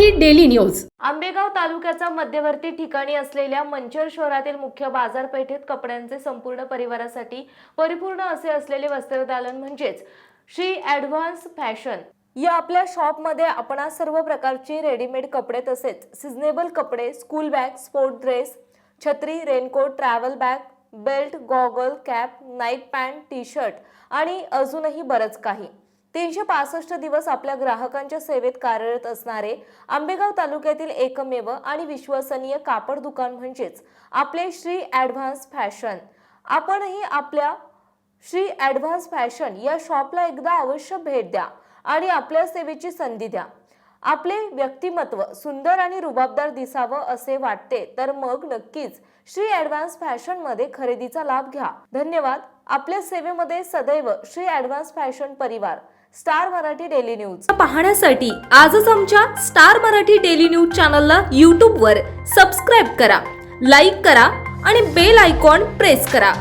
Marathi daily news. Ambegaon तालुक्याच्या मध्यवर्ती ठिकाणी असलेल्या मंचर शहरातील मुख्य बाजारपेठेत कपड्यांचे संपूर्ण परिवारासाठी परिपूर्ण असे असलेले वस्त्रदालन म्हणजेच श्री ॲडव्हान्स फॅशन. या आपल्या शॉपमध्ये आपण सर्व प्रकारचे रेडीमेड कपडे तसेच सिझनेबल कपडे स्कूल बॅग स्पोर्ट ड्रेस छत्री raincoat travel bag belt goggle cap night pant T shirt आणि अजूनही बरंच काही. तीनशे पासष्ट दिवस आपल्या ग्राहकांच्या सेवेत कार्यरत असणारे आंबेगाव तालुक्यातील एकमेव आणि विश्वसनीय कापड दुकान म्हणजेच आपले श्री ॲडव्हान्स फॅशन. आपणही आपल्या श्री ॲडव्हान्स फॅशन या शॉपला एकदा अवश्य भेट द्या आणि आपल्या सेवेची संधी द्या. आपले व्यक्तिमत्व सुंदर आणि रुबाबदार दिसावं असे वाटते तर मग नक्कीच श्री ॲडव्हान्स फॅशनमध्ये खरेदीचा लाभ घ्या. धन्यवाद. आपल्या सेवेमध्ये सदैव श्री ॲडव्हान्स फॅशन परिवार स्टार मराठी डेली न्यूज. पाहण्यासाठी आजच आमच्या स्टार मराठी डेली न्यूज चॅनलला यूट्यूबवर सबस्क्राईब करा लाईक करा आणि बेल आयकॉन प्रेस करा.